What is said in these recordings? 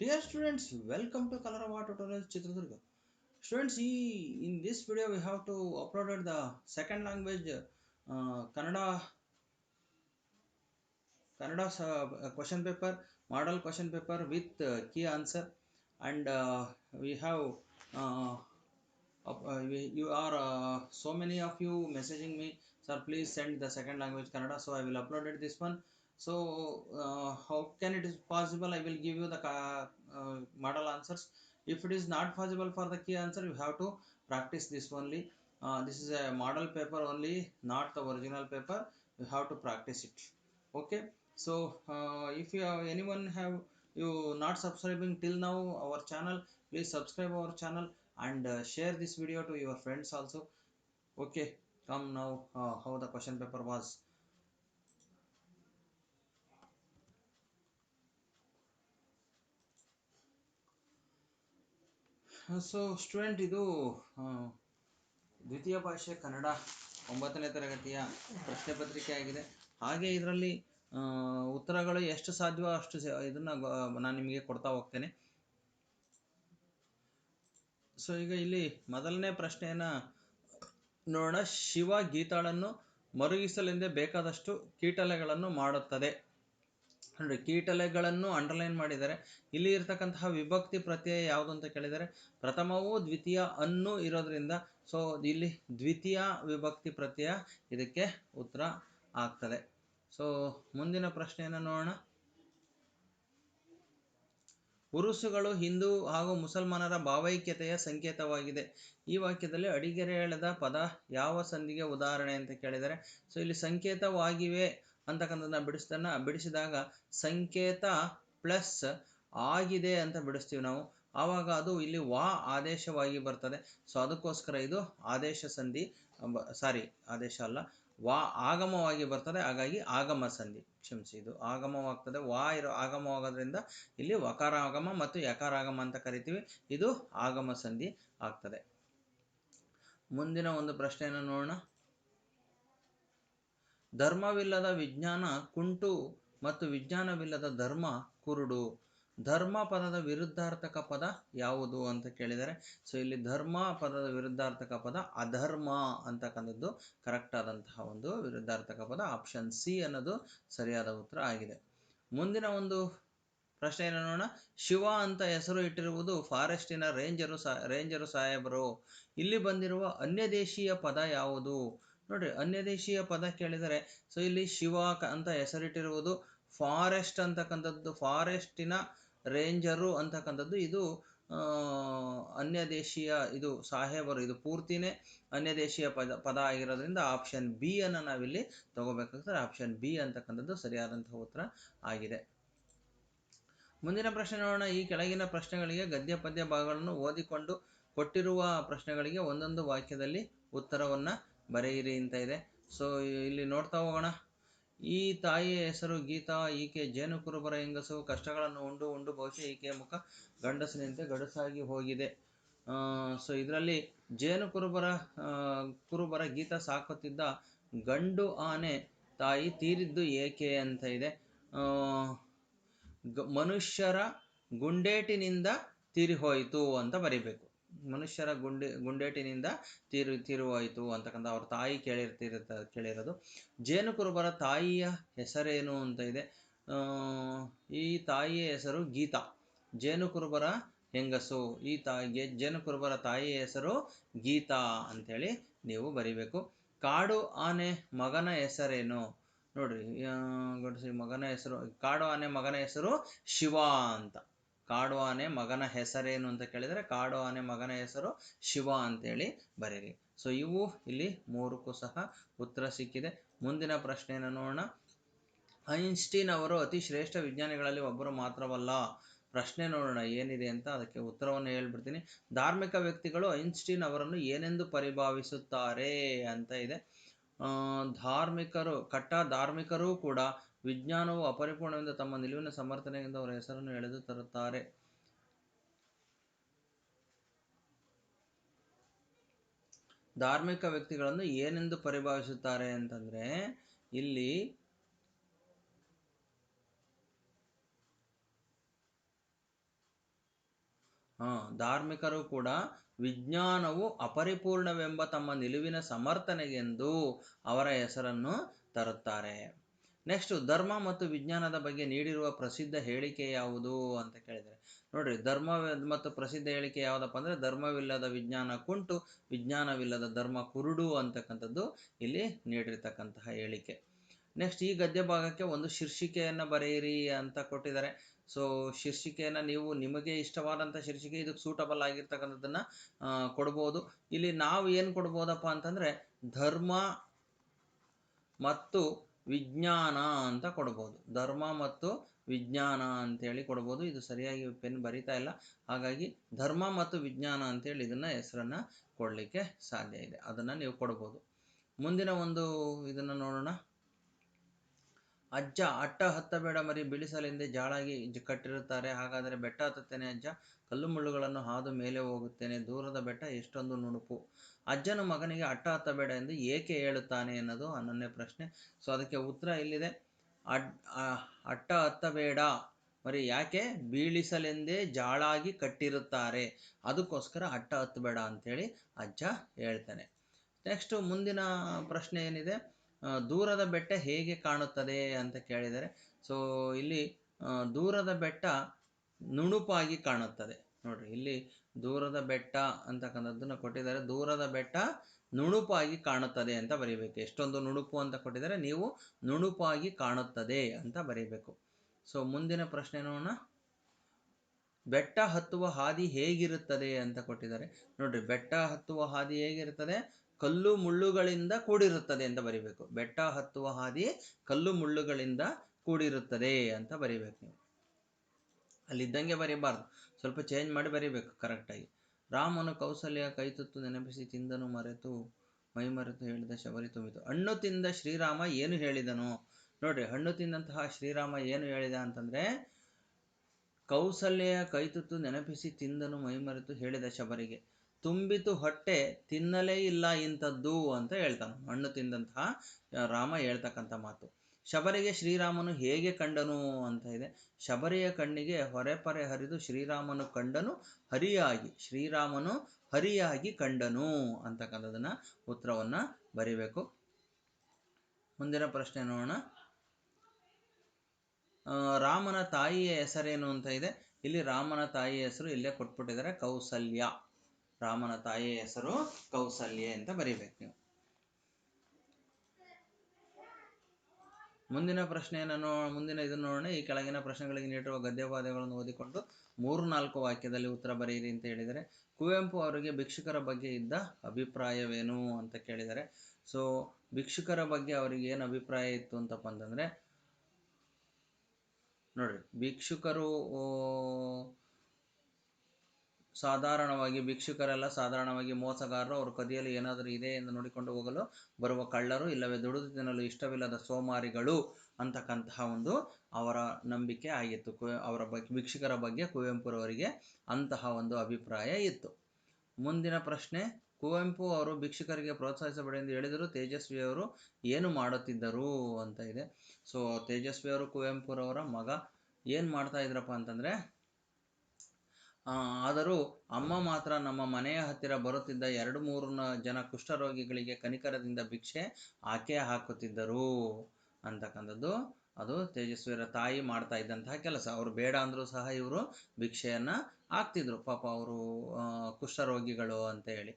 Dear students, welcome to Kalarava Tutorials Chitradurga. Students, in this video we have to uploaded the second language uh, Kannada uh, question paper, model question paper with uh, key answer, and uh, we have uh, uh, we- you are uh, so many of you messaging me, sir. Please send the second language Kannada. So I will uploaded this one. So uh, how can it is possible? I will give you the uh, model answers. If it is not possible for the key answer, you have to practice this only. Uh, this is a model paper only, not the original paper. You have to practice it okay so uh, if you have anyone have you not subscribing till now our channel please subscribe our channel and uh, share this video to your friends also okay come now uh, how the question paper was so student ಇದು ದ್ವಿತೀಯ ಭಾಷೆ ಕನ್ನಡ, ಒಂಬತ್ತನೇ ತರಗತಿಯ ಪ್ರಶ್ನೆ ಪತ್ರಿಕೆ ಆಗಿದೆ. ಹಾಗೆ ಇದರಲ್ಲಿ ಉತ್ತರಗಳು ಎಷ್ಟು ಸಾಧ್ಯವೋ ಅಷ್ಟು ಇದನ್ನ ನಾನು ನಿಮಗೆ ಕೊಡ್ತಾ ಹೋಗ್ತೇನೆ. ಸೊ ಈಗ ಇಲ್ಲಿ ಮೊದಲನೇ ಪ್ರಶ್ನೆಯನ್ನ ನೋಡೋಣ. ಶಿವ ಗೀತಾಳನ್ನು ಮರುಗಿಸಲೆಂದೇ ಬೇಕಾದಷ್ಟು ಕೀಟಲೆಗಳನ್ನು ಮಾಡುತ್ತದೆ. ನೋಡಿ ಕೀಟಲೆಗಳನ್ನು ಅಂಡರ್ಲೈನ್ ಮಾಡಿದ್ದಾರೆ. ಇಲ್ಲಿ ಇರ್ತಕ್ಕಂತಹ ವಿಭಕ್ತಿ ಪ್ರತ್ಯಯ ಯಾವುದು ಅಂತ ಕೇಳಿದರೆ, ಪ್ರಥಮವು ದ್ವಿತೀಯ ಅನ್ನು ಇರೋದ್ರಿಂದ ಸೊ ಇಲ್ಲಿ ದ್ವಿತೀಯ ವಿಭಕ್ತಿ ಪ್ರತ್ಯಯ ಇದಕ್ಕೆ ಉತ್ತರ ಆಗ್ತದೆ. ಸೊ ಮುಂದಿನ ಪ್ರಶ್ನೆಯನ್ನು ನೋಡೋಣ. ಉರುಸುಗಳು ಹಿಂದೂ ಹಾಗೂ ಮುಸಲ್ಮಾನರ ಭಾವೈಕ್ಯತೆಯ ಸಂಕೇತವಾಗಿದೆ. ಈ ವಾಕ್ಯದಲ್ಲಿ ಅಡಿಗೆರೆ ಎಳೆದ ಪದ ಯಾವ ಸಂಧಿಗೆ ಉದಾಹರಣೆ ಅಂತ ಕೇಳಿದರೆ ಸೊ ಇಲ್ಲಿ ಸಂಕೇತವಾಗಿವೆ ಅಂತಕ್ಕಂಥದ್ದನ್ನ ಬಿಡಿಸ್ದನ್ನ ಬಿಡಿಸಿದಾಗ ಸಂಕೇತ ಪ್ಲಸ್ ಆಗಿದೆ ಅಂತ ಬಿಡಿಸ್ತೀವಿ ನಾವು. ಆವಾಗ ಅದು ಇಲ್ಲಿ ವಾ ಆದೇಶವಾಗಿ ಬರ್ತದೆ. ಸೊ ಅದಕ್ಕೋಸ್ಕರ ಇದು ಆದೇಶ ಸಂಧಿ ಸಾರಿ ಆದೇಶ ಅಲ್ಲ, ವಾ ಆಗಮವಾಗಿ ಬರ್ತದೆ. ಹಾಗಾಗಿ ಆಗಮ ಸಂಧಿ, ಕ್ಷಮಿಸಿ, ಇದು ಆಗಮವಾಗ್ತದೆ. ವಾ ಇರೋ ಆಗಮವಾಗೋದ್ರಿಂದ ಇಲ್ಲಿ ವಕಾರಾಗಮ ಮತ್ತು ಯಕಾರಾಗಮ ಅಂತ ಕರಿತೀವಿ. ಇದು ಆಗಮ ಸಂಧಿ ಆಗ್ತದೆ. ಮುಂದಿನ ಒಂದು ಪ್ರಶ್ನೆಯನ್ನು ನೋಡೋಣ. ಧರ್ಮವಿಲ್ಲದ ವಿಜ್ಞಾನ ಕುಂಟು ಮತ್ತು ವಿಜ್ಞಾನವಿಲ್ಲದ ಧರ್ಮ ಕುರುಡು. ಧರ್ಮ ಪದದ ವಿರುದ್ಧಾರ್ಥಕ ಪದ ಯಾವುದು ಅಂತ ಕೇಳಿದರೆ ಸೊ ಇಲ್ಲಿ ಧರ್ಮ ಪದದ ವಿರುದ್ಧಾರ್ಥಕ ಪದ ಅಧರ್ಮ ಅಂತಕ್ಕಂಥದ್ದು ಕರೆಕ್ಟ್ ಆದಂತಹ ಒಂದು ವಿರುದ್ಧಾರ್ಥಕ ಪದ ಆಪ್ಷನ್ ಸಿ ಅನ್ನೋದು ಸರಿಯಾದ ಉತ್ತರ ಆಗಿದೆ. ಮುಂದಿನ ಒಂದು ಪ್ರಶ್ನೆ ಏನು ನೋಡೋಣ. ಶಿವ ಅಂತ ಹೆಸರು ಇಟ್ಟಿರುವುದು ಫಾರೆಸ್ಟಿನ ರೇಂಜರು ಸಾ, ರೇಂಜರು ಸಾಹೇಬರು. ಇಲ್ಲಿ ಬಂದಿರುವ ಅನ್ಯದೇಶೀಯ ಪದ ಯಾವುದು? ನೋಡ್ರಿ ಅನ್ಯದೇಶೀಯ ಪದ ಕೇಳಿದರೆ, ಸೊ ಇಲ್ಲಿ ಶಿವ ಅಂತ ಹೆಸರಿಟ್ಟಿರುವುದು ಫಾರೆಸ್ಟ್ ಅಂತಕ್ಕಂಥದ್ದು, ಫಾರೆಸ್ಟಿನ ರೇಂಜರು ಅಂತಕ್ಕಂಥದ್ದು. ಇದು ಅನ್ಯದೇಶೀಯ, ಇದು ಸಾಹೇಬರು, ಇದು ಪೂರ್ತಿನೇ ಅನ್ಯದೇಶೀಯ ಪದ ಪದ ಆಗಿರೋದ್ರಿಂದ ಆಪ್ಷನ್ ಬಿ ಅನ್ನು ನಾವಿಲ್ಲಿ ತಗೋಬೇಕಾಗ್ತದೆ. ಆಪ್ಷನ್ ಬಿ ಅಂತಕ್ಕಂಥದ್ದು ಸರಿಯಾದಂತಹ ಉತ್ತರ ಆಗಿದೆ. ಮುಂದಿನ ಪ್ರಶ್ನೆ ನೋಡೋಣ. ಈ ಕೆಳಗಿನ ಪ್ರಶ್ನೆಗಳಿಗೆ ಗದ್ಯ ಪದ್ಯ ಭಾಗಗಳನ್ನು ಓದಿಕೊಂಡು ಕೊಟ್ಟಿರುವ ಪ್ರಶ್ನೆಗಳಿಗೆ ಒಂದೊಂದು ವಾಕ್ಯದಲ್ಲಿ ಉತ್ತರವನ್ನ ಬರೆಯಿರಿ ಅಂತ ಇದೆ. ಸೊ ಇಲ್ಲಿ ನೋಡ್ತಾ ಹೋಗೋಣ. ಈ ತಾಯಿಯ ಹೆಸರು ಗೀತಾ, ಈಕೆ ಜೇನು ಕುರುಬರ ಹೆಂಗಸು, ಕಷ್ಟಗಳನ್ನು ಉಂಡು ಉಂಡು ಬಹುಶಃ ಈಕೆಯ ಮುಖ ಗಂಡಸಿನಂತೆ ಗಡಸಾಗಿ ಹೋಗಿದೆ. ಸೊ ಇದರಲ್ಲಿ ಜೇನು ಕುರುಬರ ಕುರುಬರ ಗೀತ ಸಾಕುತ್ತಿದ್ದ ಗಂಡು ಆನೆ ತಾಯಿ ತೀರಿದ್ದು ಏಕೆ ಅಂತ ಇದೆ. ಮನುಷ್ಯರ ಗುಂಡೇಟಿನಿಂದ ತೀರಿಹೋಯಿತು ಅಂತ ಬರಿಬೇಕು. ಮನುಷ್ಯರ ಗುಂಡಿ, ಗುಂಡೇಟಿನಿಂದ ತೀರು, ತೀರುವಾಯಿತು ಅಂತಕ್ಕಂಥ ಅವ್ರ ತಾಯಿ ಕೇಳಿರ್ತಿರುತ್ತ ಕೇಳಿರೋದು. ಜೇನು ಕುರುಬರ ತಾಯಿಯ ಹೆಸರೇನು ಅಂತ ಇದೆ? ಈ ತಾಯಿಯ ಹೆಸರು ಗೀತಾ. ಜೇನು ಕುರುಬರ ಹೆಂಗಸು? ಈ ತಾಯಿಗೆ ಜೇನು ಕುರುಬರ ತಾಯಿಯ ಹೆಸರು ಗೀತಾ ಅಂಥೇಳಿ ನೀವು ಬರಿಬೇಕು. ಕಾಡು ಆನೆ ಮಗನ ಹೆಸರೇನು? ನೋಡ್ರಿ ಮಗನ ಹೆಸರು, ಕಾಡು ಆನೆ ಮಗನ ಹೆಸರು ಶಿವ ಅಂತ. ಕಾಡು ಆನೆ ಮಗನ ಹೆಸರೇನು ಅಂತ ಕೇಳಿದರೆ ಕಾಡು ಆನೆ ಮಗನ ಹೆಸರು ಶಿವ ಅಂತೇಳಿ ಬರೀರಿ. ಸೊ ಇವು ಇಲ್ಲಿ ಮೂರಕ್ಕೂ ಸಹ ಉತ್ತರ ಸಿಕ್ಕಿದೆ. ಮುಂದಿನ ಪ್ರಶ್ನೆಯನ್ನು ನೋಡೋಣ. ಐನ್ಸ್ಟೀನ್ ಅವರು ಅತಿ ಶ್ರೇಷ್ಠ ವಿಜ್ಞಾನಿಗಳಲ್ಲಿ ಒಬ್ಬರು ಮಾತ್ರವಲ್ಲ. ಪ್ರಶ್ನೆ ನೋಡೋಣ ಏನಿದೆ ಅಂತ ಅದಕ್ಕೆ ಉತ್ತರವನ್ನು ಹೇಳ್ಬಿಡ್ತೀನಿ. ಧಾರ್ಮಿಕ ವ್ಯಕ್ತಿಗಳು ಐನ್ಸ್ಟೀನ್ ಅವರನ್ನು ಏನೆಂದು ಪರಿಭಾವಿಸುತ್ತಾರೆ ಅಂತ ಇದೆ. ಧಾರ್ಮಿಕರು, ಕಟ್ಟ ಧಾರ್ಮಿಕರೂ ಕೂಡ ವಿಜ್ಞಾನವು ಅಪರಿಪೂರ್ಣವೆಂದು ತಮ್ಮ ನಿಲುವಿನ ಸಮರ್ಥನೆಯಿಂದ ಅವರ ಹೆಸರನ್ನು ಎಳೆದು ತರುತ್ತಾರೆ. ಧಾರ್ಮಿಕ ವ್ಯಕ್ತಿಗಳನ್ನು ಏನೆಂದು ಪರಿಭಾವಿಸುತ್ತಾರೆ ಅಂತಂದ್ರೆ, ಇಲ್ಲಿ ಧಾರ್ಮಿಕರು ಕೂಡ ವಿಜ್ಞಾನವು ಅಪರಿಪೂರ್ಣವೆಂಬ ತಮ್ಮ ನಿಲುವಿನ ಸಮರ್ಥನೆಗೆಂದು ಅವರ ಹೆಸರನ್ನು ತರುತ್ತಾರೆ. ನೆಕ್ಸ್ಟ್ ಧರ್ಮ ಮತ್ತು ವಿಜ್ಞಾನದ ಬಗ್ಗೆ ನೀಡಿರುವ ಪ್ರಸಿದ್ಧ ಹೇಳಿಕೆ ಯಾವುದು ಅಂತ ಕೇಳಿದರೆ, ನೋಡ್ರಿ, ಧರ್ಮ ಮತ್ತು ಪ್ರಸಿದ್ಧ ಹೇಳಿಕೆ ಯಾವುದಪ್ಪ ಅಂದರೆ, ಧರ್ಮವಿಲ್ಲದ ವಿಜ್ಞಾನ ಕುಂಟು, ವಿಜ್ಞಾನವಿಲ್ಲದ ಧರ್ಮ ಕುರುಡು ಅಂತಕ್ಕಂಥದ್ದು ಇಲ್ಲಿ ನೀಡಿರ್ತಕ್ಕಂತಹ ಹೇಳಿಕೆ. ನೆಕ್ಸ್ಟ್ ಈ ಗದ್ಯ ಭಾಗಕ್ಕೆ ಒಂದು ಶೀರ್ಷಿಕೆಯನ್ನು ಬರೆಯಿರಿ ಅಂತ ಕೊಟ್ಟಿದ್ದಾರೆ. ಸೊ ಶೀರ್ಷಿಕೆಯನ್ನು ನೀವು ನಿಮಗೆ ಇಷ್ಟವಾದಂಥ ಶೀರ್ಷಿಕೆ, ಇದಕ್ಕೆ ಸೂಟಬಲ್ ಆಗಿರ್ತಕ್ಕಂಥದ್ದನ್ನು ಕೊಡ್ಬೋದು. ಇಲ್ಲಿ ನಾವು ಏನು ಕೊಡ್ಬೋದಪ್ಪ ಅಂತಂದರೆ, ಧರ್ಮ ಮತ್ತು ವಿಜ್ಞಾನ ಅಂತ ಕೊಡ್ಬೋದು. ಧರ್ಮ ಮತ್ತು ವಿಜ್ಞಾನ ಅಂತೇಳಿ ಕೊಡ್ಬೋದು. ಇದು ಸರಿಯಾಗಿ ಪೆನ್ ಬರಿತಾ ಇಲ್ಲ. ಹಾಗಾಗಿ ಧರ್ಮ ಮತ್ತು ವಿಜ್ಞಾನ ಅಂತೇಳಿ ಇದನ್ನು ಹೆಸರನ್ನು ಕೊಡಲಿಕ್ಕೆ ಸಾಧ್ಯ ಇದೆ. ಅದನ್ನು ನೀವು ಕೊಡ್ಬೋದು. ಮುಂದಿನ ಒಂದು ಇದನ್ನು ನೋಡೋಣ. ಅಜ್ಜ ಅಟ್ಟ ಹತ್ತಬೇಡ ಮರಿ ಬೀಳಿಸಲೆಂದೇ ಜಾಳಾಗಿ ಕಟ್ಟಿರುತ್ತಾರೆ. ಹಾಗಾದರೆ ಬೆಟ್ಟ ಹತ್ತುತ್ತೇನೆ ಅಜ್ಜ. ಕಲ್ಲು ಮುಳ್ಳುಗಳನ್ನು ಹಾದು ಮೇಲೆ ಹೋಗುತ್ತೇನೆ. ದೂರದ ಬೆಟ್ಟ ಎಷ್ಟೊಂದು ನುಣುಪು. ಅಜ್ಜನು ಮಗನಿಗೆ ಅಟ್ಟ ಹತ್ತಬೇಡ ಎಂದು ಏಕೆ ಹೇಳುತ್ತಾನೆ ಅನ್ನೋದು ಹನ್ನೊಂದನೇ ಪ್ರಶ್ನೆ. ಸೊ, ಅದಕ್ಕೆ ಉತ್ತರ ಇಲ್ಲಿದೆ. ಅಡ್ ಅಟ್ಟ ಹತ್ತಬೇಡ ಮರಿ ಯಾಕೆ? ಬೀಳಿಸಲೆಂದೇ ಜಾಳಾಗಿ ಕಟ್ಟಿರುತ್ತಾರೆ. ಅದಕ್ಕೋಸ್ಕರ ಅಟ್ಟ ಹತ್ತಬೇಡ ಅಂತೇಳಿ ಅಜ್ಜ ಹೇಳ್ತಾನೆ. ನೆಕ್ಸ್ಟ್ ಮುಂದಿನ ಪ್ರಶ್ನೆ ಏನಿದೆ? ದೂರದ ಬೆಟ್ಟ ಹೇಗೆ ಕಾಣುತ್ತದೆ ಅಂತ ಕೇಳಿದರೆ ಸೊ ಇಲ್ಲಿ ದೂರದ ಬೆಟ್ಟ ನುಣುಪಾಗಿ ಕಾಣುತ್ತದೆ. ನೋಡ್ರಿ, ಇಲ್ಲಿ ದೂರದ ಬೆಟ್ಟ ಅಂತಕ್ಕಂಥದ್ದನ್ನ ಕೊಟ್ಟಿದ್ದಾರೆ. ದೂರದ ಬೆಟ್ಟ ನುಣುಪಾಗಿ ಕಾಣುತ್ತದೆ ಅಂತ ಬರೀಬೇಕು. ಎಷ್ಟೊಂದು ನುಣುಪು ಅಂತ ಕೊಟ್ಟಿದ್ದಾರೆ, ನೀವು ನುಣುಪಾಗಿ ಕಾಣುತ್ತದೆ ಅಂತ ಬರೀಬೇಕು. ಸೊ ಮುಂದಿನ ಪ್ರಶ್ನೆ ನೋಡೋಣ. ಬೆಟ್ಟ ಹತ್ತುವ ಹಾದಿ ಹೇಗಿರುತ್ತದೆ ಅಂತ ಕೊಟ್ಟಿದ್ದಾರೆ. ನೋಡ್ರಿ, ಬೆಟ್ಟ ಹತ್ತುವ ಹಾದಿ ಹೇಗಿರುತ್ತದೆ? ಕಲ್ಲು ಮುಳ್ಳುಗಳಿಂದ ಕೂಡಿರುತ್ತದೆ ಅಂತ ಬರಿಬೇಕು. ಬೆಟ್ಟ ಹತ್ತುವ ಹಾದಿ ಕಲ್ಲು ಮುಳ್ಳುಗಳಿಂದ ಕೂಡಿರುತ್ತದೆ ಅಂತ ಬರಿಬೇಕು ಅಲ್ಲಿದ್ದಂಗೆ ಬರೀಬಾರ್ದು. ಸ್ವಲ್ಪ ಚೇಂಜ್ ಮಾಡಿ ಬರಿಬೇಕು ಕರೆಕ್ಟಾಗಿ ರಾಮನು ಕೌಸಲ್ಯ ಕೈತುತ್ತು ನೆನಪಿಸಿ ತಿಂದನು ಮರೆತು, ಮೈ ಮರೆತು ಹೇಳಿದ ಶಬರಿ ತುಂಬಿತು. ಹಣ್ಣು ತಿಂದ ಶ್ರೀರಾಮ ಏನು ಹೇಳಿದನು? ನೋಡ್ರಿ, ಹಣ್ಣು ತಿಂದಂತಹ ಶ್ರೀರಾಮ ಏನು ಹೇಳಿದ ಅಂತಂದ್ರೆ, ಕೌಸಲ್ಯ ಕೈತುತ್ತು ನೆನಪಿಸಿ ತಿಂದನು ಮೈಮರೆತು ಹೇಳಿದ ಶಬರಿಗೆ. ತುಂಬಿತು ಹೊಟ್ಟೆ, ತಿನ್ನಲೇ ಇಲ್ಲ ಇಂಥದ್ದು ಅಂತ ಹೇಳ್ತಾನೆ. ಹಣ್ಣು ತಿಂದಂತಹ ರಾಮ ಹೇಳ್ತಕ್ಕಂಥ ಮಾತು. ಶಬರಿಗೆ ಶ್ರೀರಾಮನು ಹೇಗೆ ಕಂಡನು ಅಂತ ಇದೆ. ಶಬರಿಯ ಕಣ್ಣಿಗೆ ಹೊರೆಪರೆ ಹರಿದು ಶ್ರೀರಾಮನು ಕಂಡನು ಹರಿಯಾಗಿ. ಶ್ರೀರಾಮನು ಹರಿಯಾಗಿ ಕಂಡನು ಅಂತಕ್ಕಂಥದನ್ನ ಉತ್ತರವನ್ನ ಬರಿಬೇಕು. ಮುಂದಿನ ಪ್ರಶ್ನೆ ನೋಡೋಣ. ರಾಮನ ತಾಯಿಯ ಹೆಸರೇನು ಅಂತ ಇದೆ. ಇಲ್ಲಿ ರಾಮನ ತಾಯಿಯ ಹೆಸರು ಇಲ್ಲೇ ಕೊಟ್ಬಿಟ್ಟಿದ್ದಾರೆ ಕೌಸಲ್ಯ. ರಾಮನ ತಾಯಿಯ ಹೆಸರು ಕೌಸಲ್ಯ ಅಂತ ಬರೀಬೇಕು ನೀವು. ಮುಂದಿನ ಪ್ರಶ್ನೆಯನ್ನು ನೋ, ಮುಂದಿನ ಇದನ್ನು ನೋಡೋಣ. ಈ ಕೆಳಗಿನ ಪ್ರಶ್ನೆಗಳಿಗೆ ನೀಡಿರುವ ಗದ್ಯವಾದಗಳನ್ನು ಓದಿಕೊಂಡು ಮೂರು ನಾಲ್ಕು ವಾಕ್ಯದಲ್ಲಿ ಉತ್ತರ ಬರೆಯಿರಿ ಅಂತ ಹೇಳಿದರೆ ಕುವೆಂಪು ಅವರಿಗೆ ಭಿಕ್ಷುಕರ ಬಗ್ಗೆ ಇದ್ದ ಅಭಿಪ್ರಾಯವೇನು ಅಂತ ಕೇಳಿದರೆ ಸೊ ಭಿಕ್ಷುಕರ ಬಗ್ಗೆ ಅವರಿಗೆ ಏನು ಅಭಿಪ್ರಾಯ ಇತ್ತು ಅಂತಪ್ಪ ಅಂತಂದರೆ ನೋಡ್ರಿ, ಭಿಕ್ಷುಕರು ಸಾಧಾರಣವಾಗಿ ಭಿಕ್ಷುಕರೆಲ್ಲ ಸಾಧಾರಣವಾಗಿ ಮೋಸಗಾರರು, ಅವರು ಕದಿಯಲು ಏನಾದರೂ ಇದೆ ಎಂದು ನೋಡಿಕೊಂಡು ಹೋಗಲು ಬರುವ ಕಳ್ಳರು ಇಲ್ಲವೇ ದುಡಿದು ತಿನ್ನಲು ಇಷ್ಟವಿಲ್ಲದ ಸೋಮಾರಿಗಳು ಅಂತಕ್ಕಂತಹ ಒಂದು ಅವರ ನಂಬಿಕೆ ಆಗಿತ್ತು. ಅವರ ಬಗ್ಗೆ ಭಿಕ್ಷುಕರ ಬಗ್ಗೆ ಕುವೆಂಪುರವರಿಗೆ ಅಂತಹ ಒಂದು ಅಭಿಪ್ರಾಯ ಇತ್ತು. ಮುಂದಿನ ಪ್ರಶ್ನೆ, ಕುವೆಂಪು ಅವರು ಭಿಕ್ಷುಕರಿಗೆ ಪ್ರೋತ್ಸಾಹಿಸಬೇಡಿ ಎಂದು ಹೇಳಿದರು ತೇಜಸ್ವಿಯವರು ಏನು ಮಾಡುತ್ತಿದ್ದರು ಅಂತ ಇದೆ. ಸೊ ತೇಜಸ್ವಿಯವರು ಕುವೆಂಪುರವರ ಮಗ. ಏನು ಮಾಡ್ತಾ ಇದ್ರಪ್ಪ ಅಂತಂದರೆ ಆದರೂ ಅಮ್ಮ ಮಾತ್ರ ನಮ್ಮ ಮನೆಯ ಹತ್ತಿರ ಬರುತ್ತಿದ್ದ ಎರಡು ಮೂರು ಜನ ಕುಷ್ಠರೋಗಿಗಳಿಗೆ ಕನಿಕರದಿಂದ ಭಿಕ್ಷೆ ಆಕೆ ಹಾಕುತ್ತಿದ್ದರು ಅಂತಕ್ಕಂಥದ್ದು. ಅದು ತೇಜಸ್ವಿರ ತಾಯಿ ಮಾಡ್ತಾ ಇದ್ದಂತಹ ಕೆಲಸ. ಅವರು ಬೇಡ ಅಂದರೂ ಸಹ ಇವರು ಭಿಕ್ಷೆಯನ್ನು ಹಾಕ್ತಿದ್ರು. ಪಾಪ ಅವರು ಕುಷ್ಠರೋಗಿಗಳು ಅಂತ ಹೇಳಿ.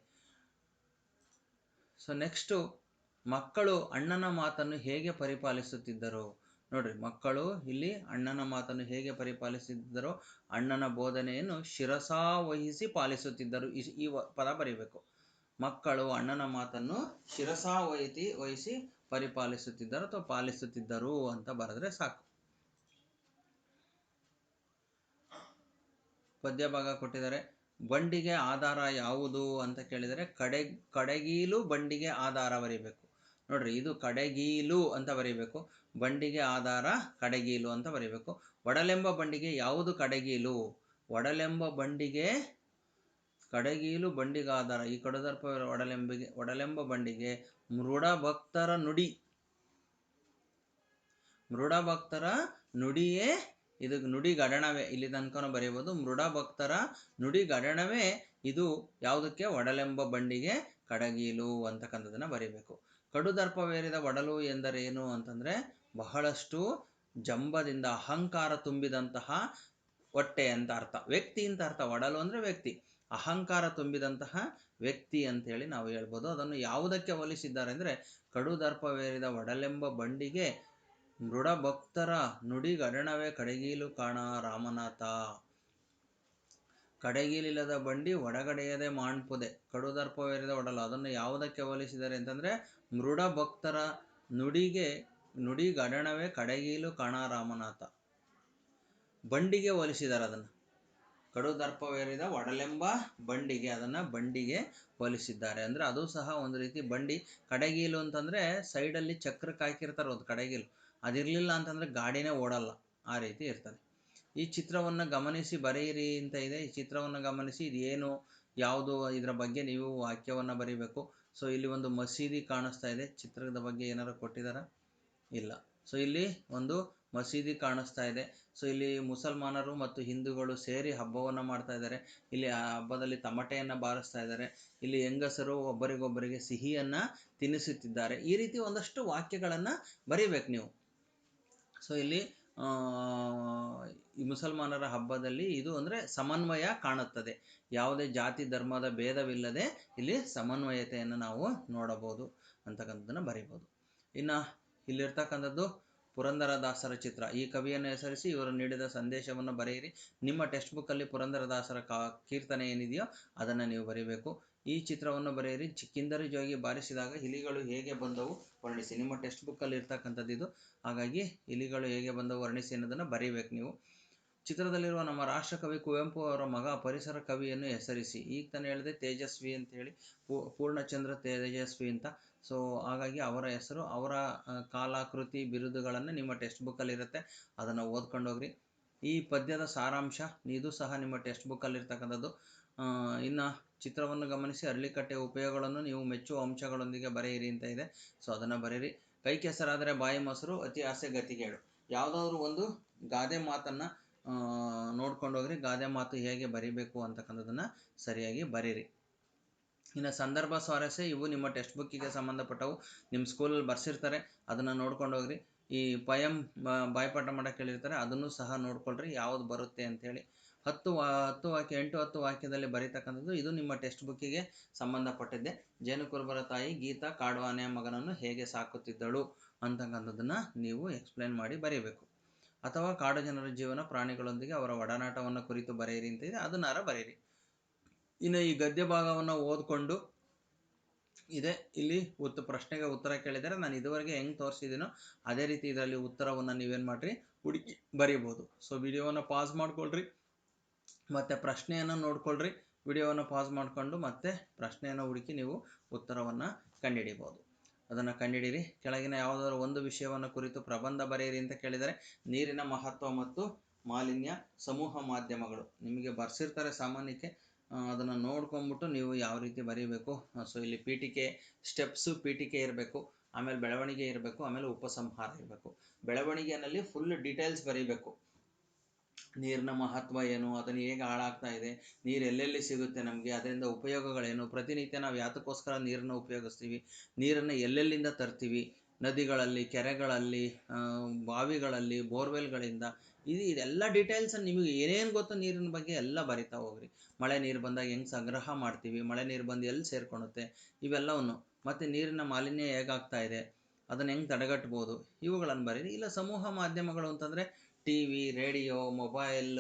ಸೊ ನೆಕ್ಸ್ಟು ಮಕ್ಕಳು ಅಣ್ಣನ ಮಾತನ್ನು ಹೇಗೆ ಪರಿಪಾಲಿಸುತ್ತಿದ್ದರು? ನೋಡ್ರಿ, ಮಕ್ಕಳು ಇಲ್ಲಿ ಅಣ್ಣನ ಮಾತನ್ನು ಹೇಗೆ ಪರಿಪಾಲಿಸುತ್ತಿದ್ದರೋ ಅಣ್ಣನ ಬೋಧನೆಯನ್ನು ಶಿರಸಾವಹಿಸಿ ಪಾಲಿಸುತ್ತಿದ್ದರು. ಈ- ಪದ ಬರೀಬೇಕು. ಮಕ್ಕಳು ಅಣ್ಣನ ಮಾತನ್ನು ಶಿರಸಾವಹಿಸಿ ವಹಿಸಿ ಪರಿಪಾಲಿಸುತ್ತಿದ್ದರು ಅಥವಾ ಪಾಲಿಸುತ್ತಿದ್ದರು ಅಂತ ಬರೆದ್ರೆ ಸಾಕು. ಪದ್ಯ ಭಾಗ ಕೊಟ್ಟಿದ್ದಾರೆ, ಬಂಡಿಗೆ ಆಧಾರ ಯಾವುದು ಅಂತ ಕೇಳಿದರೆ ಕಡೆ, ಕಡೆಗೀಲು ಬಂಡಿಗೆ ಆಧಾರ ಬರೀಬೇಕು. ನೋಡ್ರಿ, ಇದು ಕಡೆಗೀಲು ಅಂತ ಬರೀಬೇಕು. ಬಂಡಿಗೆ ಆಧಾರ ಕಡೆಗೀಲು ಅಂತ ಬರೀಬೇಕು. ಒಡಲೆಂಬ ಬಂಡಿಗೆ ಯಾವುದು ಕಡೆಗೀಲು? ಒಡಲೆಂಬ ಬಂಡಿಗೆ ಕಡೆಗೀಲು, ಬಂಡಿಗೆ ಆಧಾರ. ಈ ಕಡದರ್ಪ ಒಡಲೆಂಬಿಗೆ, ಒಡಲೆಂಬ ಬಂಡಿಗೆ ಮೃಡ ಭಕ್ತರ ನುಡಿ. ಮೃಡ ಭಕ್ತರ ನುಡಿಯೇ, ಇದು ನುಡಿ ಗಡಣವೇ. ಇಲ್ಲಿ ತನಕನೂ ಬರೆಯಬಹುದು ಮೃಡ ಭಕ್ತರ ನುಡಿ ಗಡಣವೇ. ಇದು ಯಾವುದಕ್ಕೆ? ಒಡಲೆಂಬ ಬಂಡಿಗೆ ಕಡಗೀಲು ಅಂತಕ್ಕಂಥದ್ದನ್ನು ಬರೀಬೇಕು. ಕಡುದರ್ಪವೇರಿದ ಒಡಲು ಎಂದರೇನು ಅಂತಂದ್ರೆ ಬಹಳಷ್ಟು ಜಂಬದಿಂದ ಅಹಂಕಾರ ತುಂಬಿದಂತಹ ಹೊಟ್ಟೆ ಅಂತ ಅರ್ಥ. ವ್ಯಕ್ತಿ ಅಂತ ಅರ್ಥ. ಒಡಲು ಅಂದ್ರೆ ವ್ಯಕ್ತಿ. ಅಹಂಕಾರ ತುಂಬಿದಂತಹ ವ್ಯಕ್ತಿ ಅಂತೇಳಿ ನಾವು ಹೇಳ್ಬೋದು. ಅದನ್ನು ಯಾವುದಕ್ಕೆ ಹೋಲಿಸಿದ್ದಾರೆ ಅಂದರೆ ಕಡುದರ್ಪವೇರಿದ ಒಡಲೆಂಬ ಬಂಡಿಗೆ ಮೃಡ ಭಕ್ತರ ನುಡಿಗಡಣವೇ ಕಡೆಗೀಲು ಕಾಣ ರಾಮನಾಥ. ಕಡೆಗೀಲಿಲ್ಲದ ಬಂಡಿ ಒಡಗಡೆಯದೆ ಮಾಣ್ಪುದೆ. ಕಡುದರ್ಪವೇರಿದ ಒಡಲು. ಅದನ್ನು ಯಾವುದಕ್ಕೆ ಹೋಲಿಸಿದ್ದಾರೆ ಅಂತಂದರೆ ಮೃಡ ಭಕ್ತರ ನುಡಿಗೆ ನುಡಿಗಡಣವೇ ಕಡೆಗೀಲು ಕಾಣ ರಾಮನಾಥ. ಬಂಡಿಗೆ ಹೋಲಿಸಿದ್ದಾರೆ ಅದನ್ನು. ಕಡುದರ್ಪವೇರಿದ ಒಡಲೆಂಬ ಬಂಡಿಗೆ ಅದನ್ನು ಬಂಡಿಗೆ ಹೋಲಿಸಿದ್ದಾರೆ. ಅಂದರೆ ಅದು ಸಹ ಒಂದು ರೀತಿ ಬಂಡಿ ಕಡೆಗೀಲು ಅಂತಂದರೆ ಸೈಡಲ್ಲಿ ಚಕ್ರಕ್ಕೆ ಹಾಕಿರ್ತಾರೆ ಒಂದು ಕಡೆಗೀಲು. ಅದಿರಲಿಲ್ಲ ಅಂತಂದರೆ ಗಾಡಿನೇ ಓಡಲ್ಲ. ಆ ರೀತಿ ಇರ್ತದೆ. ಈ ಚಿತ್ರವನ್ನು ಗಮನಿಸಿ ಬರೆಯಿರಿ ಅಂತ ಇದೆ. ಈ ಚಿತ್ರವನ್ನು ಗಮನಿಸಿ ಇದೇನು, ಯಾವುದು, ಇದರ ಬಗ್ಗೆ ನೀವು ವಾಕ್ಯವನ್ನು ಬರೀಬೇಕು. ಸೊ ಇಲ್ಲಿ ಒಂದು ಮಸೀದಿ ಕಾಣಿಸ್ತಾ ಇದೆ. ಚಿತ್ರದ ಬಗ್ಗೆ ಏನಾರು ಕೊಟ್ಟಿದಾರ ಇಲ್ಲ. ಸೊ ಇಲ್ಲಿ ಒಂದು ಮಸೀದಿ ಕಾಣಿಸ್ತಾ ಇದೆ. ಸೊ ಇಲ್ಲಿ ಮುಸಲ್ಮಾನರು ಮತ್ತು ಹಿಂದೂಗಳು ಸೇರಿ ಹಬ್ಬವನ್ನು ಮಾಡ್ತಾ ಇದ್ದಾರೆ. ಇಲ್ಲಿ ಆ ಹಬ್ಬದಲ್ಲಿ ತಮಟೆಯನ್ನು ಬಾರಿಸ್ತಾ ಇದ್ದಾರೆ. ಇಲ್ಲಿ ಹೆಂಗಸರು ಒಬ್ಬರಿಗೊಬ್ಬರಿಗೆ ಸಿಹಿಯನ್ನ ತಿನ್ನಿಸುತ್ತಿದ್ದಾರೆ ಈ ರೀತಿ ಒಂದಷ್ಟು ವಾಕ್ಯಗಳನ್ನು ಬರೀಬೇಕು ನೀವು. ಸೊ ಇಲ್ಲಿ ಈ ಮುಸಲ್ಮಾನರ ಹಬ್ಬದಲ್ಲಿ ಇದು ಅಂದರೆ ಸಮನ್ವಯ ಕಾಣುತ್ತದೆ. ಯಾವುದೇ ಜಾತಿ ಧರ್ಮದ ಭೇದವಿಲ್ಲದೆ ಇಲ್ಲಿ ಸಮನ್ವಯತೆಯನ್ನು ನಾವು ನೋಡಬಹುದು ಅಂತಕ್ಕಂಥದ್ದನ್ನು ಬರಿಬೋದು ಇನ್ನು ಇಲ್ಲಿರ್ತಕ್ಕಂಥದ್ದು ಪುರಂದರದಾಸರ ಚಿತ್ರ. ಈ ಕವಿಯನ್ನು ಹೆಸರಿಸಿ ಇವರು ನೀಡಿದ ಸಂದೇಶವನ್ನು ಬರೆಯಿರಿ. ನಿಮ್ಮ ಟೆಕ್ಸ್ಟ್ ಬುಕ್ಕಲ್ಲಿ ಪುರಂದರದಾಸರ ಕಾ, ಕೀರ್ತನೆ ಏನಿದೆಯೋ ಅದನ್ನು ನೀವು ಬರೀಬೇಕು. ಈ ಚಿತ್ರವನ್ನು ಬರೆಯಿರಿ. ಚಿಕ್ಕಿಂದರಿ ಜೋಗಿ ಬಾರಿಸಿದಾಗ ಇಲಿಗಳು ಹೇಗೆ ಬಂದವು ವರ್ಣಿಸಿ. ನಿಮ್ಮ ಟೆಕ್ಸ್ಟ್ ಬುಕ್ಕಲ್ಲಿ ಇರ್ತಕ್ಕಂಥದ್ದು ಇದು. ಹಾಗಾಗಿ ಇಲಿಗಳು ಹೇಗೆ ಬಂದವು ವರ್ಣಿಸಿ ಅನ್ನೋದನ್ನು ಬರೀಬೇಕು ನೀವು. ಚಿತ್ರದಲ್ಲಿರುವ ನಮ್ಮ ರಾಷ್ಟ್ರಕವಿ ಕುವೆಂಪು ಅವರ ಮಗ ಪರಿಸರ ಕವಿಯನ್ನು ಹೆಸರಿಸಿ. ಈಗ ತಾನೇ ಹೇಳಿದೆ ತೇಜಸ್ವಿ ಅಂತ ಹೇಳಿ. ಪೂರ್ಣಚಂದ್ರ ತೇಜಸ್ವಿ ಅಂತ. ಸೊ ಹಾಗಾಗಿ ಅವರ ಹೆಸರು ಅವರ ಕಾಲಾಕೃತಿ ಬಿರುದುಗಳನ್ನು ನಿಮ್ಮ ಟೆಕ್ಸ್ಟ್ ಬುಕ್ಕಲ್ಲಿ ಇರುತ್ತೆ. ಅದನ್ನು ಓದ್ಕೊಂಡು ಹೋಗ್ರಿ. ಈ ಪದ್ಯದ ಸಾರಾಂಶ ಇದು ಸಹ ನಿಮ್ಮ ಟೆಕ್ಸ್ಟ್ ಬುಕ್ಕಲ್ಲಿ ಇರ್ತಕ್ಕಂಥದ್ದು. ಆ, ಇನ್ನು ಚಿತ್ರವನ್ನು ಗಮನಿಸಿ ಅರಳಿಕಟ್ಟೆ ಉಪಯೋಗಗಳನ್ನು ನೀವು ಮೆಚ್ಚುವ ಅಂಶಗಳೊಂದಿಗೆ ಬರೆಯಿರಿ ಅಂತ ಇದೆ. ಸೊ ಅದನ್ನು ಬರೀರಿ ಕೈ ಕೆಸರಾದರೆ ಬಾಯಿ ಮೊಸರು, ಅತಿ ಆಸೆ ಗತಿಗೇಡು. ಯಾವುದಾದ್ರೂ ಒಂದು ಗಾದೆ ಮಾತನ್ನು ನೋಡ್ಕೊಂಡು ಹೋಗ್ರಿ. ಗಾದೆ ಮಾತು ಹೇಗೆ ಬರಿಬೇಕು ಅಂತಕ್ಕಂಥದ್ದನ್ನು ಸರಿಯಾಗಿ ಬರೀರಿ. ಇನ್ನು ಸಂದರ್ಭ ಸ್ವಾರಸ್ಯ, ಇವು ನಿಮ್ಮ ಟೆಕ್ಸ್ಟ್ ಬುಕ್ಕಿಗೆ ಸಂಬಂಧಪಟ್ಟವು. ನಿಮ್ಮ ಸ್ಕೂಲಲ್ಲಿ ಬರ್ಸಿರ್ತಾರೆ, ಅದನ್ನು ನೋಡ್ಕೊಂಡು ಹೋಗ್ರಿ. ಈ ಪಯಂ ಬಾಯ್ಪಾಠ ಮಾಡೋಕ್ಕೆ ಹೇಳಿರ್ತಾರೆ, ಅದನ್ನು ಸಹ ನೋಡ್ಕೊಳ್ರಿ. ಯಾವ್ದು ಬರುತ್ತೆ ಅಂತೇಳಿ ಹತ್ತು ಹತ್ತು ವಾಕ್ಯ, ಎಂಟು ಹತ್ತು ವಾಕ್ಯದಲ್ಲಿ ಬರೀತಕ್ಕಂಥದ್ದು ಇದು ನಿಮ್ಮ ಟೆಕ್ಸ್ಟ್ ಬುಕ್ಕಿಗೆ ಸಂಬಂಧಪಟ್ಟಿದ್ದೆ. ಜೇನುಕುರುಬರ ತಾಯಿ ಗೀತಾ ಕಾಡುವಾನೆಯ ಮಗನನ್ನು ಹೇಗೆ ಸಾಕುತ್ತಿದ್ದಳು ಅಂತಕ್ಕಂಥದ್ದನ್ನು ನೀವು ಎಕ್ಸ್ಪ್ಲೇನ್ ಮಾಡಿ ಬರೀಬೇಕು. ಅಥವಾ ಕಾಡು ಜನರ ಜೀವನ ಪ್ರಾಣಿಗಳೊಂದಿಗೆ ಅವರ ಒಡನಾಟವನ್ನು ಕುರಿತು ಬರೆಯಿರಿ ಅಂತ ಇದೆ, ಅದನ್ನಾರ ಬರೆಯಿರಿ ಇನ್ನು ಈ ಗದ್ಯ ಭಾಗವನ್ನು ಓದಿಕೊಂಡು ಇದೆ. ಇಲ್ಲಿ ಉತ್ತ ಪ್ರಶ್ನೆಗೆ ಉತ್ತರ ಕೇಳಿದರೆ ನಾನು ಇದುವರೆಗೆ ಹೆಂಗೆ ತೋರಿಸಿದ್ದೀನೋ ಅದೇ ರೀತಿ ಇದರಲ್ಲಿ ಉತ್ತರವನ್ನು ನೀವೇನು ಮಾಡಿರಿ? ಹುಡುಕಿ ಬರೀಬೋದು. ಸೊ ವಿಡಿಯೋವನ್ನು ಪಾಸ್ ಮಾಡ್ಕೊಳ್ರಿ. ಮತ್ತು ಪ್ರಶ್ನೆಯನ್ನು ನೋಡ್ಕೊಳ್ರಿ. ವಿಡಿಯೋವನ್ನು ಪಾಸ್ ಮಾಡಿಕೊಂಡು ಮತ್ತೆ ಪ್ರಶ್ನೆಯನ್ನು ಹುಡುಕಿ ನೀವು ಉತ್ತರವನ್ನು ಕಂಡುಹಿಡಿಬೋದು ಅದನ್ನು ಕಂಡುಹಿಡಿರಿ ಕೆಳಗಿನ ಯಾವುದಾದ್ರು ಒಂದು ವಿಷಯವನ್ನು ಕುರಿತು ಪ್ರಬಂಧ ಬರೆಯಿರಿ ಅಂತ ಕೇಳಿದರೆ ನೀರಿನ ಮಹತ್ವ ಮತ್ತು ಮಾಲಿನ್ಯ ಸಮೂಹ ಮಾಧ್ಯಮಗಳು ನಿಮಗೆ ಬರ್ಸಿರ್ತಾರೆ ಸಾಮಾನ್ಯಕ್ಕೆ. ಅದನ್ನು ನೋಡ್ಕೊಂಬಿಟ್ಟು ನೀವು ಯಾವ ರೀತಿ ಬರೀಬೇಕು. ಸೊ ಇಲ್ಲಿ ಪೀಠಿಕೆ ಸ್ಟೆಪ್ಸು ಪೀಠಿಕೆ ಇರಬೇಕು. ಆಮೇಲೆ ಬೆಳವಣಿಗೆ ಇರಬೇಕು. ಆಮೇಲೆ ಉಪಸಂಹಾರ ಇರಬೇಕು. ಬೆಳವಣಿಗೆಯಲ್ಲಿ ಫುಲ್ ಡೀಟೇಲ್ಸ್ ಬರೀಬೇಕು. ನೀರಿನ ಮಹತ್ವ ಏನು? ಅದನ್ನು ಹೇಗೆ ಹಾಳಾಗ್ತಾ ಇದೆ? ನೀರು ಎಲ್ಲೆಲ್ಲಿ ಸಿಗುತ್ತೆ ನಮಗೆ? ಅದರಿಂದ ಉಪಯೋಗಗಳೇನು? ಪ್ರತಿನಿತ್ಯ ನಾವು ಯಾತಕ್ಕೋಸ್ಕರ ನೀರನ್ನು ಉಪಯೋಗಿಸ್ತೀವಿ. ನೀರನ್ನು ಎಲ್ಲೆಲ್ಲಿಂದ ತರ್ತೀವಿ? ನದಿಗಳಲ್ಲಿ, ಕೆರೆಗಳಲ್ಲಿ ಬಾವಿಗಳಲ್ಲಿ, ಬೋರ್ವೆಲ್ಗಳಿಂದ. ಇದು ಇದೆಲ್ಲ ಡೀಟೇಲ್ಸ್ ನಿಮಗೆ ಏನೇನು ಗೊತ್ತೋ ನೀರಿನ ಬಗ್ಗೆ ಎಲ್ಲ ಬರಿತಾ ಹೋಗ್ರಿ. ಮಳೆ ನೀರು ಬಂದಾಗ ಹೆಂಗೆ ಸಂಗ್ರಹ ಮಾಡ್ತೀವಿ? ಮಳೆ ನೀರು ಬಂದು ಎಲ್ಲಿ ಸೇರ್ಕೊಳುತ್ತೆ ಇವೆಲ್ಲವನ್ನು. ಮತ್ತು ನೀರಿನ ಮಾಲಿನ್ಯ ಹೇಗಾಗ್ತಾ ಇದೆ? ಅದನ್ನು ಹೆಂಗೆ ತಡೆಗಟ್ಬೋದು? ಇವುಗಳನ್ನು ಬರೀರಿ. ಇಲ್ಲ, ಸಮೂಹ ಮಾಧ್ಯಮಗಳು ಅಂತಂದರೆ ಟಿ ವಿ ರೇಡಿಯೋ ಮೊಬೈಲ್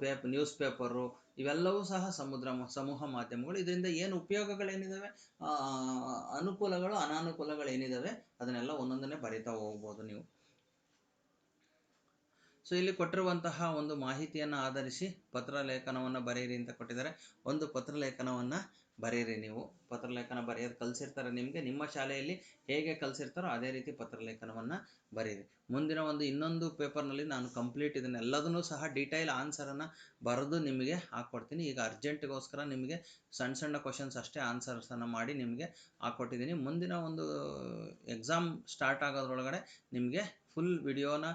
ಪೇಪ್ ನ್ಯೂಸ್ ಪೇಪರು ಇವೆಲ್ಲವೂ ಸಹ ಸಮುದ್ರ ಸಮೂಹ ಮಾಧ್ಯಮಗಳು. ಇದರಿಂದ ಏನು ಉಪಯೋಗಗಳೇನಿದ್ದಾವೆ ಆ, ಅನುಕೂಲಗಳು ಅನಾನುಕೂಲಗಳು ಏನಿದ್ದಾವೆ ಅದನ್ನೆಲ್ಲ ಒಂದೊಂದನ್ನೇ ಬರಿತಾ ಹೋಗ್ಬೋದು ನೀವು. ಸೊ ಇಲ್ಲಿ ಕೊಟ್ಟಿರುವಂತಹ ಒಂದು ಮಾಹಿತಿಯನ್ನು ಆಧರಿಸಿ ಪತ್ರಲೇಖನವನ್ನು ಬರೆಯಿರಿ ಅಂತ ಕೊಟ್ಟಿದ್ದಾರೆ. ಒಂದು ಪತ್ರಲೇಖನವನ್ನು ಬರೆಯಿರಿ ನೀವು ಪತ್ರಲೇಖನ ಬರೆಯೋದು ಕಲಿಸಿರ್ತಾರೆ ನಿಮಗೆ, ನಿಮ್ಮ ಶಾಲೆಯಲ್ಲಿ ಹೇಗೆ ಕಲಿಸಿರ್ತಾರೋ ಅದೇ ರೀತಿ ಪತ್ರಲೇಖನವನ್ನು ಬರೀರಿ. ಮುಂದಿನ ಒಂದು ಇನ್ನೊಂದು ಪೇಪರ್ನಲ್ಲಿ ನಾನು ಕಂಪ್ಲೀಟ್ ಇದನ್ನೆಲ್ಲದನ್ನೂ ಸಹ ಡೀಟೈಲ್ ಆನ್ಸರನ್ನು ಬರೆದು ನಿಮಗೆ ಹಾಕ್ಕೊಡ್ತೀನಿ ಈಗ ಅರ್ಜೆಂಟ್ಗೋಸ್ಕರ ನಿಮಗೆ ಸಣ್ಣ ಸಣ್ಣ ಕ್ವಶನ್ಸ್ ಅಷ್ಟೇ ಆನ್ಸರ್ಸನ್ನು ಮಾಡಿ ನಿಮಗೆ ಹಾಕ್ಕೊಟ್ಟಿದ್ದೀನಿ ಮುಂದಿನ ಒಂದು ಎಕ್ಸಾಮ್ ಸ್ಟಾರ್ಟ್ ಆಗೋದ್ರೊಳಗಡೆ ನಿಮಗೆ ಫುಲ್ ವಿಡಿಯೋನ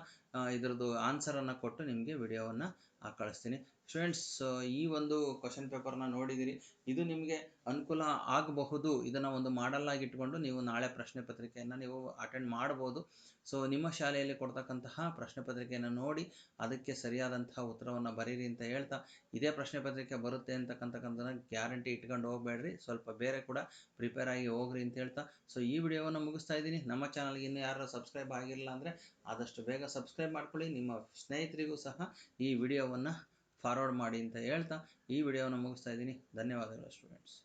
ಇದ್ರದ್ದು ಆನ್ಸರನ್ನು ಕೊಟ್ಟು ನಿಮಗೆ ವಿಡಿಯೋವನ್ನು ಕಳಿಸ್ತೀನಿ ಸ್ಟೂಡೆಂಟ್ಸ್ ಈ ಒಂದು ಕ್ವಶನ್ ಪೇಪರ್ನ ನೋಡಿದಿರಿ. ಇದು ನಿಮಗೆ ಅನುಕೂಲ ಆಗಬಹುದು. ಇದನ್ನು ಒಂದು ಮಾಡಲ್ ಇಟ್ಕೊಂಡು ನೀವು ನಾಳೆ ಪ್ರಶ್ನೆ ಪತ್ರಿಕೆಯನ್ನು ನೀವು ಅಟೆಂಡ್ ಮಾಡ್ಬೋದು. ಸೊ ನಿಮ್ಮ ಶಾಲೆಯಲ್ಲಿ ಕೊಡ್ತಕ್ಕಂತಹ ಪ್ರಶ್ನೆ ಪತ್ರಿಕೆಯನ್ನು ನೋಡಿ, ಅದಕ್ಕೆ ಸರಿಯಾದಂತಹ ಉತ್ತರವನ್ನು ಬರೀರಿ ಅಂತ ಹೇಳ್ತಾ, ಇದೇ ಪ್ರಶ್ನೆ ಪತ್ರಿಕೆ ಬರುತ್ತೆ ಅಂತಕ್ಕಂಥಕ್ಕಂಥದ್ದನ್ನು ಗ್ಯಾರಂಟಿ ಇಟ್ಕೊಂಡು ಹೋಗಬೇಡ್ರಿ. ಸ್ವಲ್ಪ ಬೇರೆ ಕೂಡ ಪ್ರಿಪೇರ್ ಆಗಿ ಹೋಗ್ರಿ ಅಂತ ಹೇಳ್ತಾ ಸೊ ಈ ವಿಡಿಯೋವನ್ನು ಮುಗಿಸ್ತಾ ಇದ್ದೀನಿ. ನಮ್ಮ ಚಾನಲ್ಗೆ ಇನ್ನೂ ಯಾರು ಸಬ್ಸ್ಕ್ರೈಬ್ ಆಗಿಲ್ಲ ಅಂದರೆ ಆದಷ್ಟು ಬೇಗ ಸಬ್ಸ್ಕ್ರೈಬ್ ಮಾಡ್ಕೊಳ್ಳಿ. ನಿಮ್ಮ ಸ್ನೇಹಿತರಿಗೂ ಸಹ ಈ ವಿಡಿಯೋವನ್ನು ಫಾರ್ವರ್ಡ್ ಮಾಡಿ ಅಂತ ಹೇಳ್ತಾ ಈ ವಿಡಿಯೋವನ್ನು ಮುಗಿಸ್ತಾ ಇದ್ದೀನಿ. ಧನ್ಯವಾದಗಳು ಸ್ಟೂಡೆಂಟ್ಸ್